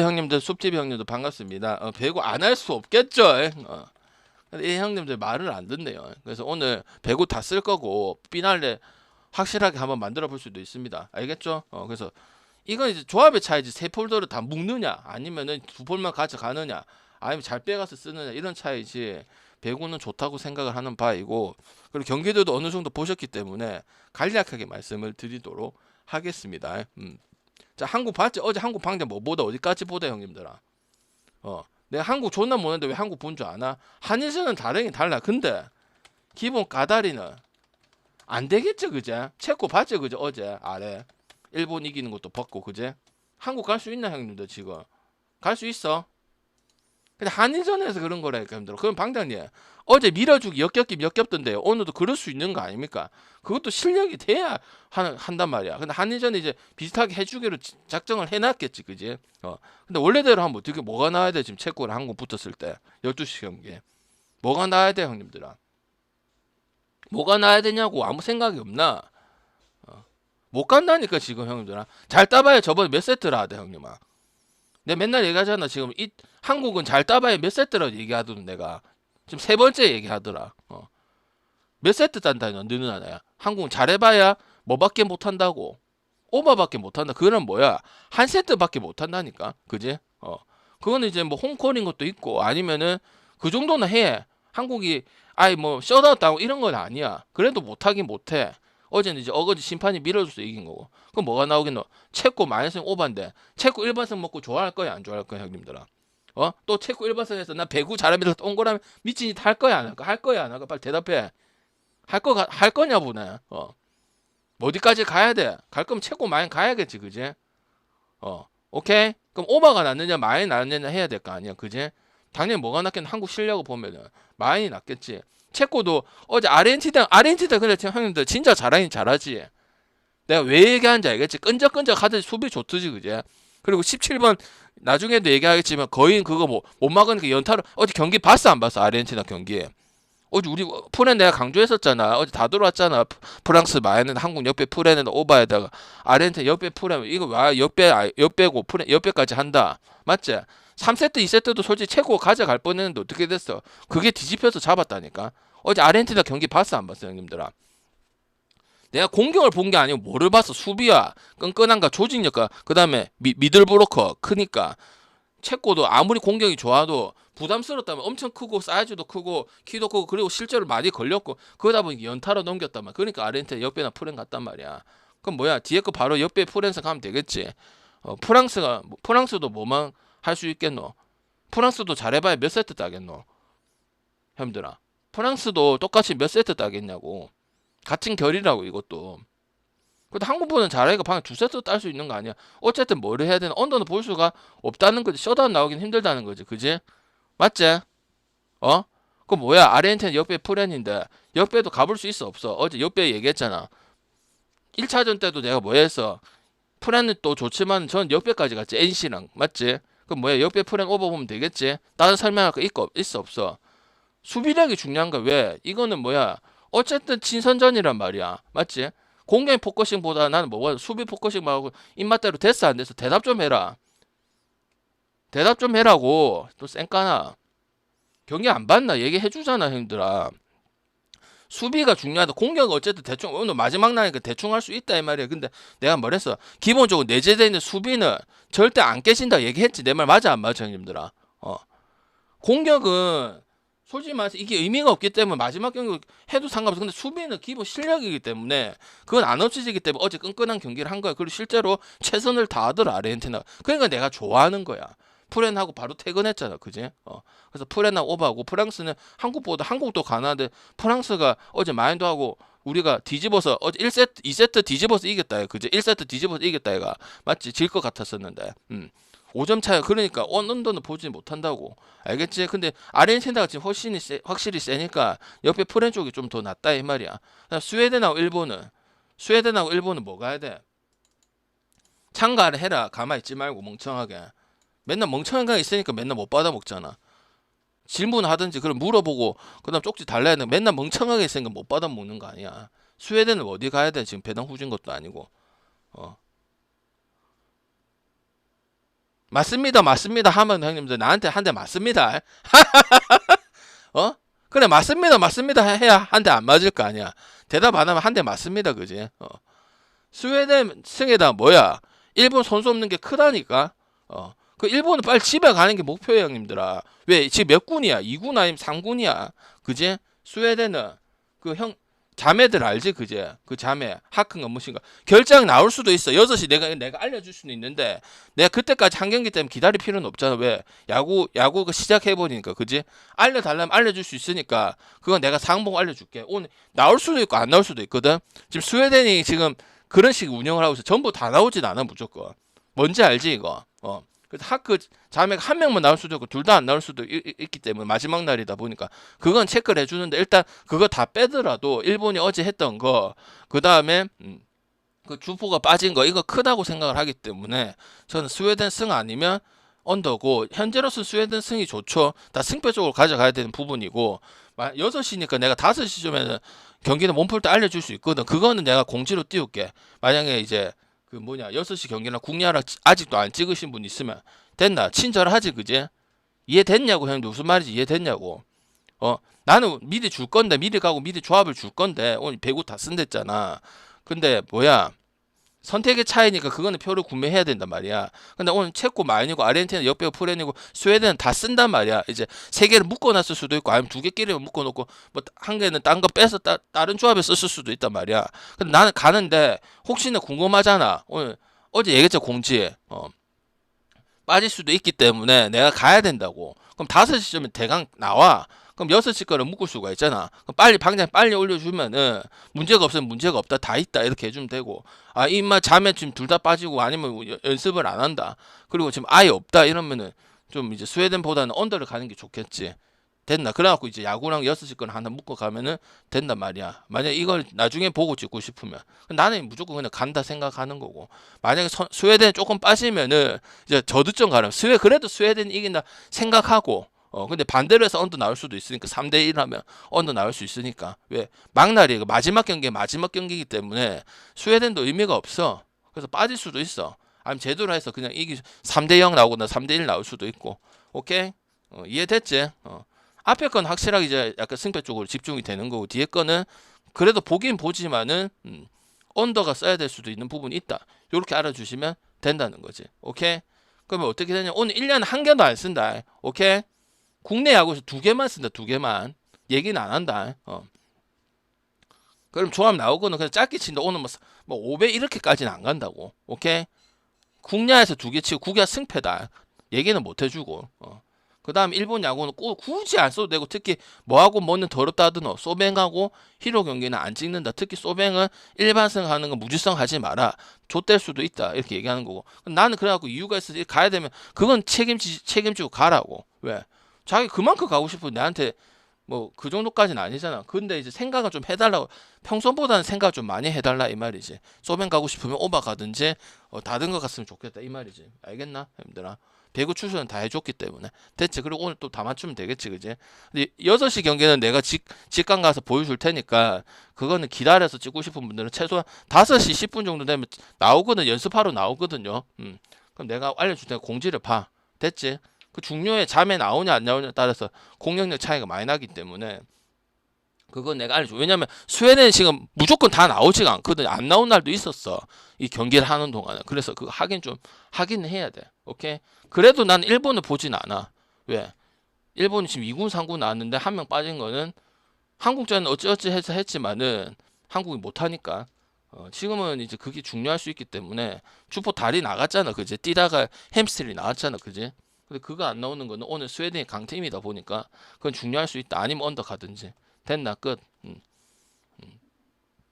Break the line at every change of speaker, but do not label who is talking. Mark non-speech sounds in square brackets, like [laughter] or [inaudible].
형님들 숲집 형님도 반갑습니다. 어, 배구 안 할 수 없겠죠. 어. 근데 이 형님들 말을 안 듣네요. 그래서 오늘 배구 다 쓸 거고 피날레 확실하게 한번 만들어 볼 수도 있습니다. 알겠죠? 어, 그래서 이건 이제 조합의 차이지 세 폴더를 다 묶느냐 아니면은 두 폴만 가져가느냐 아니면 잘 빼가서 쓰느냐 이런 차이지 배구는 좋다고 생각을 하는 바이고 그리고 경기도도 어느 정도 보셨기 때문에 간략하게 말씀을 드리도록 하겠습니다. 음. 자 한국 봤지? 어제 한국 방장 뭐 보다 어디까지 보다 형님들아? 어 내가 한국 존나 못했는데 왜 한국 본 줄 아나? 한일전은 다르긴 달라. 근데 기본 까다리는 안 되겠죠 그제? 체코 봤죠 그제? 어제? 아래. 일본 이기는 것도 봤고 그제? 한국 갈 수 있나 형님들 지금? 갈 수 있어 근데 한일전에서 그런 거라니까 형님들 그럼 방장님 어제 밀어주기 역겹긴 역겹던데 오늘도 그럴 수 있는 거 아닙니까? 그것도 실력이 돼야 한, 한단 말이야. 근데 한일전에 이제 비슷하게 해주기로 지- 작정을 해놨겠지 그지? 어. 근데 원래대로 하면 어떻게 뭐가 나와야 돼? 지금 체코랑 한국 붙었을 때 12시 경기 뭐가 나와야 돼 형님들아? 뭐가 나야 되냐고 아무 생각이 없나? 어. 못 간다니까 지금 형님들아. 잘 따봐야 저번에 몇 세트라 하대 형님아 내가 맨날 얘기하잖아. 지금 이 한국은 잘 따봐야 몇 세트라고 얘기하더니 내가. 지금 세 번째 얘기하더라. 어. 몇 세트 딴다니 느는 하나야? 한국은 잘해봐야 뭐밖에 못한다고. 오버밖에 못한다. 그거는 뭐야? 한 세트밖에 못한다니까. 그지? 어. 그거는 이제 뭐 홈콜인 것도 있고 아니면은 그 정도는 해. 한국이 아이 뭐 셧아웃 당하고 이런 건 아니야. 그래도 못하긴 못해 어제는 이제 어거지 심판이 밀어줘서 이긴 거고 그럼 뭐가 나오겠노 체코 마이너스 오반데 체코 일반승 먹고 좋아할 거야 안 좋아할 거야 형님들아 어? 또 체코 일반승에서 나 배구 잘합니다 동그라미 미친 짓 할 거야 안할 거야 할 거야 안할 거야 빨리 대답해 할 거 할 거냐 보네 어 어디까지 가야 돼? 갈 거면 체코 많이 가야겠지, 그지? 어, 오케이? 그럼 오바가 낫느냐, 많이 낫느냐 해야 될 거 아니야, 그지? 당연히 뭐가 낫겠나? 한국 실력을 보면은 많이 낫겠지. 체코도 어제 아르헨티나, 아르헨티나 근데 형님들 진짜 잘하긴 잘하지. 내가 왜 얘기하는지 알겠지? 끈적끈적 하듯이 수비 좋듯이, 그지? 그리고 17번 나중에도 얘기하겠지만 거의 그거 뭐 못 막으니까 연타를 어제 경기 봤어 안 봤어 아르헨티나 경기 어제 우리 프렌 내가 강조했었잖아 어제 다 들어왔잖아 프- 프랑스 마에는 한국 옆에 프렌은 오바에다가 아르헨티나 옆에 프렌 이거 와 옆에 아- 옆에고 프렌 옆에까지 한다 맞지 3세트 2세트도 솔직히 최고 가져갈 뻔했는데 어떻게 됐어? 그게 뒤집혀서 잡았다니까. 어제 아르헨티나 경기 봤어 안 봤어 형님들아? 내가 공격을 본 게 아니고 뭐를 봤어? 수비야 끈끈한가 조직력과 그 다음에 미들 브로커 크니까. 체코도 아무리 공격이 좋아도 부담스럽다면 엄청 크고 사이즈도 크고 키도 크고 그리고 실제로 많이 걸렸고 그러다 보니 연타로 넘겼단 말이야. 그러니까 아르헨티나 옆에나 프렌 갔단 말이야. 그럼 뭐야? 뒤에 거 바로 옆에 프렌스 가면 되겠지. 어, 프랑스가 뭐- 프랑스도 뭐만 할 수 있겠노? 프랑스도 잘해봐야 몇 세트 따겠노? 형들아 프랑스도 똑같이 몇 세트 따겠냐고. 같은 결이라고 이것도. 근데 한국보다는 잘하니까 방금 두 세트 딸 수 있는 거 아니야? 어쨌든 뭐를 해야 되나 언더는 볼 수가 없다는 거지. 셧다운 나오긴 힘들다는 거지. 그지? 맞지? 어? 그 뭐야? 아르헨티나 역배 프렌인데 역배도 가볼 수 있어 없어? 어제 역배 얘기했잖아. 1차전 때도 내가 뭐 했어? 프렌은 또 좋지만 전 역배까지 갔지 NC랑. 맞지 그럼 뭐야? 역배 프렌 오버 보면 되겠지? 다른 설명할 거 있고 있어 없어? 수비력이 중요한 거야. 왜? 이거는 뭐야? 어쨌든 친선전이란 말이야. 맞지? 공격 포커싱보다 나는 뭐가 수비 포커싱 말고 입맛대로 됐어? 안 됐어? 대답 좀 해라. 대답 좀 해라고. 또 쌩까나. 경기 안 봤나? 얘기해 주잖아 형들아 수비가 중요하다. 공격 어쨌든 대충 오늘 마지막 나니까 대충 할 수 있다 이 말이야 근데 내가 뭐랬어? 기본적으로 내재되어 있는 수비는 절대 안 깨진다 얘기했지. 내 말 맞아? 안 맞아 형님들아? 어. 공격은 솔직히 말해서 이게 의미가 없기 때문에 마지막 경기 해도 상관없어. 근데 수비는 기본 실력이기 때문에 그건 안 없어지기 때문에 어제 끈끈한 경기를 한 거야. 그리고 실제로 최선을 다하더라 아르헨티나 그러니까 내가 좋아하는 거야 프렌하고 바로 퇴근했잖아 그지? 어. 그래서 프렌하고 오버하고 프랑스는 한국보다 한국도 가난한데 프랑스가 어제 마인드 하고 우리가 뒤집어서 어제 1세트 2세트 뒤집어서 이겼다 그지? 1세트 뒤집어서 이겼다 얘가. 맞지 질 것 같았었는데. 음. 5점 차야 그러니까 언더는 보지 못한다고. 알겠지? 근데 아르헨티나가 지금 훨씬 세, 확실히 세니까 옆에 프렌 쪽이 좀 더 낫다 이 말이야. 스웨덴하고 일본은 스웨덴하고 일본은 뭐 가야 돼? 참가를 해라. 가만히 있지 말고 멍청하게 맨날 멍청한 거 있으니까 맨날 못 받아 먹잖아. 질문하든지 그럼 물어보고 그다음 쪽지 달라야 돼. 맨날 멍청하게 있으니까 못 받아 먹는 거 아니야. 스웨덴은 어디 가야 돼? 지금 배당 후진 것도 아니고. 어. 맞습니다, 맞습니다 하면 형님들 나한테 한 대 맞습니다. [laughs] 어? 그래 맞습니다, 맞습니다 해야 한 대 안 맞을 거 아니야. 대답 안 하면 한 대 맞습니다, 그지? 어. 스웨덴 승에다 뭐야? 일본 선수 없는 게 크다니까. 어. 그 일본은 빨리 집에 가는 게 목표예요, 형님들아. 왜? 지금 몇 군이야? 2군 아니면 3군이야. 그지? 스웨덴은 그 형 자매들 알지 그제? 그 자매 하크인가 무엇인가 결장 나올 수도 있어. 6시 내가 내가 알려 줄 수는 있는데 내가 그때까지 한 경기 때문에 기다릴 필요는 없잖아. 왜? 야구 야구 그 시작해 버리니까 그지 알려 달라면 알려 줄 수 있으니까 그건 내가 상봉 알려 줄게. 오늘 나올 수도 있고 안 나올 수도 있거든. 지금 스웨덴이 지금 그런 식 운영을 하고 있어. 전부 다 나오진 않아 무조건. 뭔지 알지 이거? 어 그래서 하크 자매가 한 명만 나올 수도 있고 둘 다 안 나올 수도 있, 있- 있기 때문에 마지막 날이다 보니까 그건 체크를 해주는데 일단 그거 다 빼더라도 일본이 어제 했던 거 그 다음에 음, 그 주포가 빠진 거 이거 크다고 생각을 하기 때문에 저는 스웨덴 승 아니면 언더고 현재로서 스웨덴 승이 좋죠. 다 승패 쪽으로 가져가야 되는 부분이고 6시니까 내가 5시 쯤에는 경기는 몸풀 때 알려줄 수 있거든. 그거는 내가 공지로 띄울게. 만약에 이제 그 뭐냐 6시 경기나 국야라 아직도 안 찍으신 분 있으면 됐나? 친절하지 그제? 이해됐냐고 형님 무슨 말인지 이해됐냐고. 어 나는 미리 줄 건데 미리 가고 미리 조합을 줄 건데 오늘 배구 다 쓴댔잖아. 근데 뭐야 선택의 차이니까 그거는 표를 구매해야 된단 말이야. 근데 오늘 체코 마인이고 아르헨티나 역배우 프렌이고 스웨덴은 다 쓴단 말이야. 이제 세 개를 묶어놨을 수도 있고 아니면 두 개끼리 묶어놓고 뭐 한 개는 딴 거 빼서 따, 다른 조합에 썼을 수도 있단 말이야. 근데 나는 가는데 혹시나 궁금하잖아. 오늘 어제 얘기했죠 공지. 어. 빠질 수도 있기 때문에 내가 가야 된다고. 그럼 5시쯤에 대강 나와. 그럼 6시 거를 묶을 수가 있잖아. 그럼 빨리 방장 빨리 올려주면은 문제가 없으면 문제가 없다 다 있다 이렇게 해주면 되고 아 이마 잠에 지금 둘 다 빠지고 아니면 여- 연습을 안 한다. 그리고 지금 아예 없다 이러면은 좀 이제 스웨덴보다는 언더를 가는 게 좋겠지. 됐나? 그래갖고 이제 야구랑 6시 거는 하나 묶어 가면은 된단 말이야. 만약 이걸 나중에 보고 찍고 싶으면. 나는 무조건 그냥 간다 생각하는 거고. 만약에 서- 스웨덴 조금 빠지면은 이제 저득점 가면 스웨 그래도 스웨덴 이긴다 생각하고 어 근데 반대로 해서 언더 나올 수도 있으니까 3대 1 하면 언더 나올 수 있으니까. 왜? 막날이 그 마지막 경기 마지막 경기이기 때문에 스웨덴도 의미가 없어. 그래서 빠질 수도 있어. 아니면 제대로 해서 그냥 이기 3대 0 나오거나 3대 1 나올 수도 있고. 오케이? 어, 이해됐지? 어. 앞에 건 확실하게 이제 약간 승패 쪽으로 집중이 되는 거고 뒤에 거는 그래도 보긴 보지만은 음, 언더가 써야 될 수도 있는 부분이 있다. 이렇게 알아주시면 된다는 거지. 오케이? 그러면 어떻게 되냐? 오늘 1년 한 개도 안 쓴다. 오케이? 국내 야구에서 두 개만 쓴다 두 개만. 얘기는 안 한다. 어. 그럼 조합 나오고는 그냥 짧게 친다. 오늘 뭐, 뭐 5배 이렇게까지는 안 간다고. 오케이? 국야에서 두 개 치고 국야 승패다. 얘기는 못 해주고. 어. 그 다음 일본 야구는 꼭 굳이 안 써도 되고 특히 뭐하고 뭐는 더럽다 하더노 소뱅하고 히로 경기는 안 찍는다. 특히 소뱅은 일반승 하는 거 무지성 하지 마라. 좆될 수도 있다. 이렇게 얘기하는 거고. 나는 그래갖고 이유가 있어 가야 되면 그건 책임지 책임지고 가라고. 왜? 자기 그만큼 가고 싶으면 나한테 뭐 그 정도까지는 아니잖아. 근데 이제 생각을 좀 해달라고. 평소보다는 생각을 좀 많이 해달라 이 말이지. 소뱅 가고 싶으면 오바 가든지 어, 다른 거 갔으면 좋겠다 이 말이지. 알겠나 힘들아 배구 추천은 다 해줬기 때문에. 됐지 그리고 오늘 또 다 맞추면 되겠지 그지? 근데 6시 경기는 내가 직, 직관 가서 보여줄 테니까 그거는 기다려서 찍고 싶은 분들은 최소한 5시 10분 정도 되면 나오거든. 연습하러 나오거든요. 음. 그럼 내가 알려줄 테니까 공지를 봐. 됐지? 그 중요해. 잠에 나오냐 안 나오냐에 따라서 공격력 차이가 많이 나기 때문에 그건 내가 알려줘. 왜냐면 스웨덴 지금 무조건 다 나오지가 않거든. 안 나온 날도 있었어. 이 경기를 하는 동안은. 그래서 그거 하긴 좀 하긴 해야 돼. 오케이? 그래도 난 일본을 보진 않아. 왜? 일본이 지금 2군 3군 나왔는데 한 명 빠진 거는 한국전은 어찌어찌 해서 했지만은 한국이 못 하니까. 어, 지금은 이제 그게 중요할 수 있기 때문에 주포 다리 나갔잖아. 그제 뛰다가 햄스트링 나왔잖아. 그제 근데 그거 안 나오는 거는 오늘 스웨덴이 강팀이다 보니까 그건 중요할 수 있다. 아니면 언더 가든지 됐나 끝 음.